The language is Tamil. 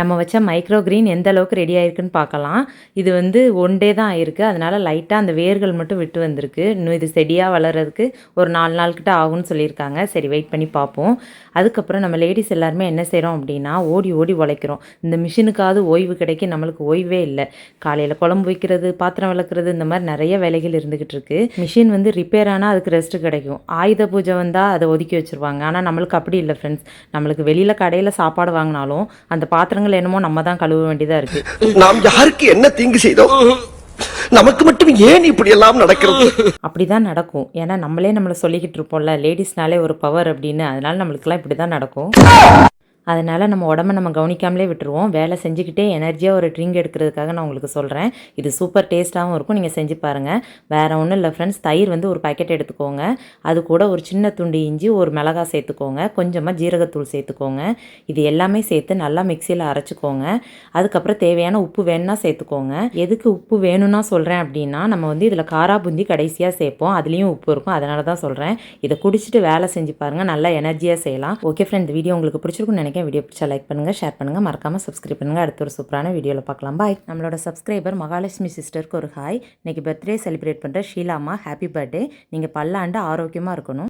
நம்ம வச்ச மைக்ரோ கிரீன் எந்த அளவுக்கு ரெடி ஆயிருக்குன்னு பார்க்கலாம். இது வந்து ஒன் டே தான் ஆயிருக்கு. அதனால லைட்டாக அந்த வேர்கள் மட்டும் விட்டு வந்திருக்கு. இன்னும் இது செடியாக வளர்கிறதுக்கு ஒரு நாலு நாள் கிட்ட ஆகும்னு சொல்லியிருக்காங்க. சரி வெயிட் பண்ணி பார்ப்போம். அதுக்கப்புறம் நம்ம லேடிஸ் எல்லாருமே என்ன செய்கிறோம் அப்படின்னா ஓடி ஓடி உழைக்கிறோம். இந்த மிஷினுக்காவது ஓய்வு கிடைக்க நம்மளுக்கு ஓய்வே இல்லை. காலையில் குழம்பு வைக்கிறது பாத்திரம் விளக்குறது இந்த மாதிரி நிறைய வேலைகள் இருந்துக்கிட்டு இருக்கு. மிஷின் வந்து ரிப்பேர் ஆனால் அதுக்கு ரெஸ்ட் கிடைக்கும். ஆயுத பூஜை வந்தால் அதை ஒதுக்கி வச்சுருவாங்க. ஆனால் நம்மளுக்கு அப்படி இல்லை ஃப்ரெண்ட்ஸ் நம்மளுக்கு வெளியில் கடையில் சாப்பாடு வாங்கினாலும் அந்த பாத்திரங்கள் என்னமோ நம்ம தான் கழுவ வேண்டியதாக இருக்குது நாம் யாருக்கு என்ன தீங்கு செய்தோம் நமக்கு மட்டும் ஏன் இப்படி எல்லாம் நடக்கிறது? அப்படி தான் நடக்கும். ஏன்னா நம்மளே நம்மளை சொல்லிக்கிட்டு இருப்போம்ல லேடிஸ்னாலே ஒரு பவர் அப்படின்னு. அதனால நம்மளுக்குலாம் இப்படி தான் நடக்கும். அதனால் நம்ம உடம்ப நம்ம கவனிக்காமலே விட்டுருவோம். வேலை செஞ்சுக்கிட்டே எனர்ஜியாக ஒரு ட்ரிங்க் எடுக்கிறதுக்காக நான் உங்களுக்கு சொல்கிறேன் இது சூப்பர் டேஸ்ட்டாகவும் இருக்கும். நீங்கள் செஞ்சு பாருங்கள் வேறு ஒன்றும் இல்லை ஃப்ரெண்ட்ஸ் தயிர் வந்து ஒரு பாக்கெட் எடுத்துக்கோங்க. அது கூட ஒரு சின்ன துண்டு இஞ்சி ஒரு மிளகாய் சேர்த்துக்கோங்க. கொஞ்சமாக ஜீரகத்தூள் சேர்த்துக்கோங்க. இது எல்லாமே சேர்த்து நல்லா மிக்சியில் அரைச்சிக்கோங்க. அதுக்கப்புறம் தேவையான உப்பு வேணும்னா சேர்த்துக்கோங்க. எதுக்கு உப்பு வேணும்னா சொல்கிறேன் அப்படின்னா நம்ம வந்து இதில் காரா பூந்தி கடைசியாக சேர்ப்போம். அதுலேயும் உப்பு இருக்கும். அதனால தான் சொல்கிறேன் இதை குடிச்சிட்டு வேலை செஞ்சு பாருங்கள் நல்லா எனர்ஜியாக செய்யலாம். ஓகே ஃப்ரெண்ட் இந்த வீடியோ உங்களுக்கு பிடிச்சிருக்கும் நினைக்கிறேன். வீடியோ பிடிச்சா லைக் பண்ணுங்கள் ஷேர் பண்ணுங்கள் மறக்காமல் சப்ஸ்கிரைப் பண்ணுங்கள் அடுத்த ஒரு சூப்பரான வீடியோவில் பார்க்கலாம். பாய் நம்மளோட சப்ஸ்கிரைபர் மகாலட்சுமி சிஸ்டருக்கு ஒரு ஹாய் இன்னைக்கு பர்த்டே செலிப்ரேட் பண்ணுற ஷீலாமா ஹாப்பி பர்த்டே நீங்கள் பல்லாண்டு ஆரோக்கியமாக இருக்கணும்.